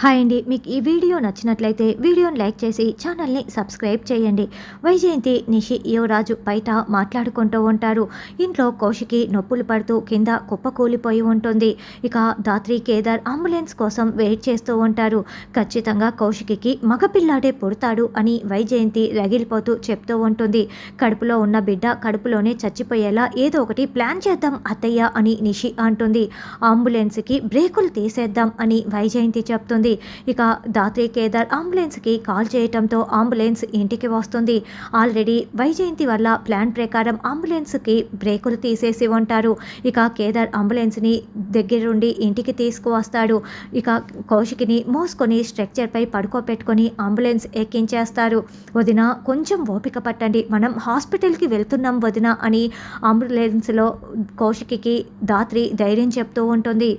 Hi అండి మీకు ఈ వీడియో నచ్చినట్లయితే వీడియోని లైక్ చేసి ఛానల్ని సబ్స్క్రైబ్ చేయండి. వైజయంతి నిషి యువరాజు బయట మాట్లాడుకుంటూ ఉంటారు. ఇంట్లో కౌశికి నొప్పులు పడుతూ కింద కుప్పకూలిపోయి ఉంటుంది. ఇక దాత్రి కేదార్ అంబులెన్స్ కోసం వెయిట్ చేస్తూ ఉంటారు. ఖచ్చితంగా కౌశికి మగపిల్లాడే పుడతాడు అని వైజయంతి రగిలిపోతూ చెప్తూ ఉంటుంది. కడుపులో ఉన్న బిడ్డ కడుపులోనే చచ్చిపోయేలా ఏదో ఒకటి ప్లాన్ చేద్దాం అత్తయ్య అని నిషి అంటుంది. అంబులెన్స్కి బ్రేకులు తీసేద్దాం అని వైజయంతి చెప్తుంది. ఇక దాత్రి కేదార్ అంబులెన్స్కి కాల్ చేయటంతో అంబులెన్స్ ఇంటికి వస్తుంది. ఆల్రెడీ వైజయంతి వల్ల ప్లాన్ ప్రకారం అంబులెన్స్కి బ్రేకులు తీసేసి ఉంటారు. ఇక కేదార్ అంబులెన్స్ని దగ్గరుండి ఇంటికి తీసుకువస్తాడు. ఇక కౌశికిని మోసుకొని స్ట్రక్చర్పై పడుకోబెట్టుకొని అంబులెన్స్ ఎక్కించేస్తారు. వదిన కొంచెం ఓపిక పట్టండి. మనం హాస్పిటల్కి వెళ్తున్నాం వదిన అని అంబులెన్స్లో కౌశికి దాత్రి ధైర్యం చెప్తూ ఉంటుంది.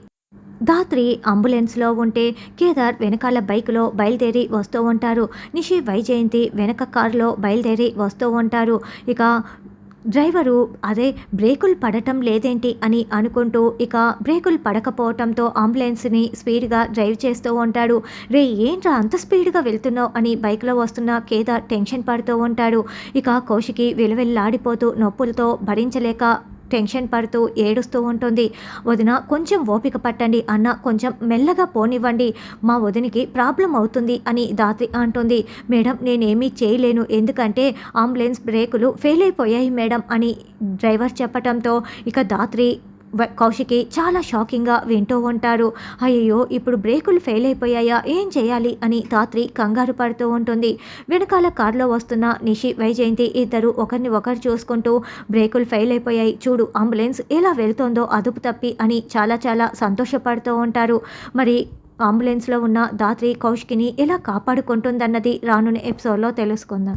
దాత్రి అంబులెన్స్లో ఉంటే కేదార్ వెనకాల బైక్లో బయలుదేరి వస్తూ ఉంటారు. నిషి వైజయంతి వెనక కారులో బయలుదేరి వస్తూ ఉంటారు. ఇక డ్రైవరు అదే బ్రేకులు పడటం లేదేంటి? అని అనుకుంటూ ఇక బ్రేకులు పడకపోవటంతో అంబులెన్స్ని స్పీడ్గా డ్రైవ్ చేస్తూ ఉంటాడు. రే ఏంట్రా అంత స్పీడ్గా వెళ్తున్నావు? అని బైక్లో వస్తున్న కేదార్ టెన్షన్ పడుతూ ఉంటాడు. ఇక కౌశికి విలువెల్లాడిపోతూ నొప్పులతో భరించలేక టెన్షన్ పడుతూ ఏడుస్తూ ఉంటుంది. వదిన కొంచెం ఓపిక పట్టండి అన్న కొంచెం మెల్లగా పోనివ్వండి. మా వదినికి ప్రాబ్లం అవుతుంది అని దాత్రి అంటుంది. మేడం నేనేమీ చేయలేను ఎందుకంటే అంబులెన్స్ బ్రేకులు ఫెయిల్ అయిపోయాయి మేడం అని డ్రైవర్ చెప్పటంతో ఇక దాత్రి కౌశికి చాలా షాకింగ్గా వింటూ ఉంటారు. అయ్యో ఇప్పుడు బ్రేకులు ఫెయిల్ అయిపోయాయా? ఏం చేయాలి? అని తాత్రి కంగారు పడుతూ ఉంటుంది. వెనకాల కారులో వస్తున్న నిషి వైజయంతి ఇద్దరు ఒకరిని ఒకరు చూసుకుంటూ బ్రేకులు ఫెయిల్ అయిపోయాయి. చూడు అంబులెన్స్ ఎలా వెళ్తోందో అదుపు తప్పి అని చాలా చాలా సంతోషపడుతూ ఉంటారు. మరి అంబులెన్స్లో ఉన్న దాత్రి కౌశికిని ఎలా కాపాడుకుంటుందన్నది రానున్న ఎపిసోడ్లో తెలుసుకుందాం.